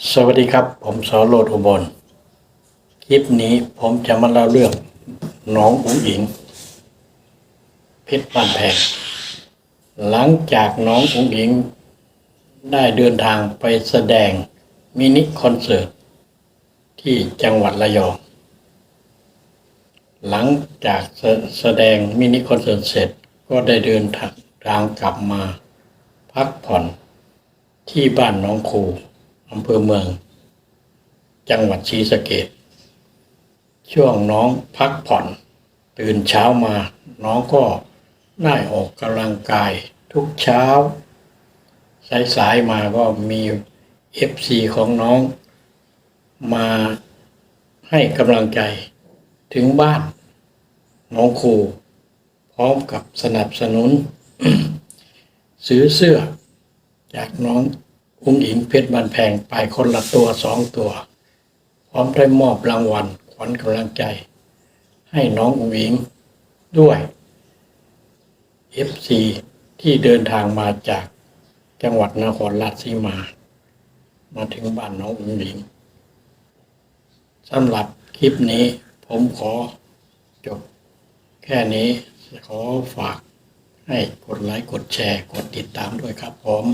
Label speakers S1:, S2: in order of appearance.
S1: สวัสดีครับ ผมสอโรดอุบล คลิปนี้ผมจะมาเล่าเรื่องน้องอุ๋งอิง เพชรบ้านแพง หลังจากน้องอุ๋งอิง ได้เดินทางไปแสดงมินิคอนเสิร์ต ที่จังหวัดระยอง หลังจากแสดงมินิคอนเสิร์ตเสร็จก็ได้เดินทางกลับมา พักผ่อนที่บ้านน้องครู อำเภอเมือง จังหวัดศรีสะเกดช่วงน้องพักผ่อน ตื่นเช้ามา น้องก็ได้ออกกำลังกายทุกเช้า สายๆมาก็มีเอฟซีของน้อง มาให้กำลังใจถึงบ้าน น้องครูพร้อมกับสนับสนุน ซื้อเสื้อจากน้อง อุ้งอิงเพชรบันแพงไปคนละตัวสองตัว พร้อมได้มอบรางวัลขวัญกำลังใจ ให้น้องอุ้งอิงด้วย FC ที่เดินทางมาจากจังหวัดนครราชสีมา มาถึงบ้านน้องอุ้งอิงสำหรับคลิปนี้ผมขอจบแค่นี้ขอฝากให้กดไลค์ กดแชร์ กดติดตามด้วยครับผม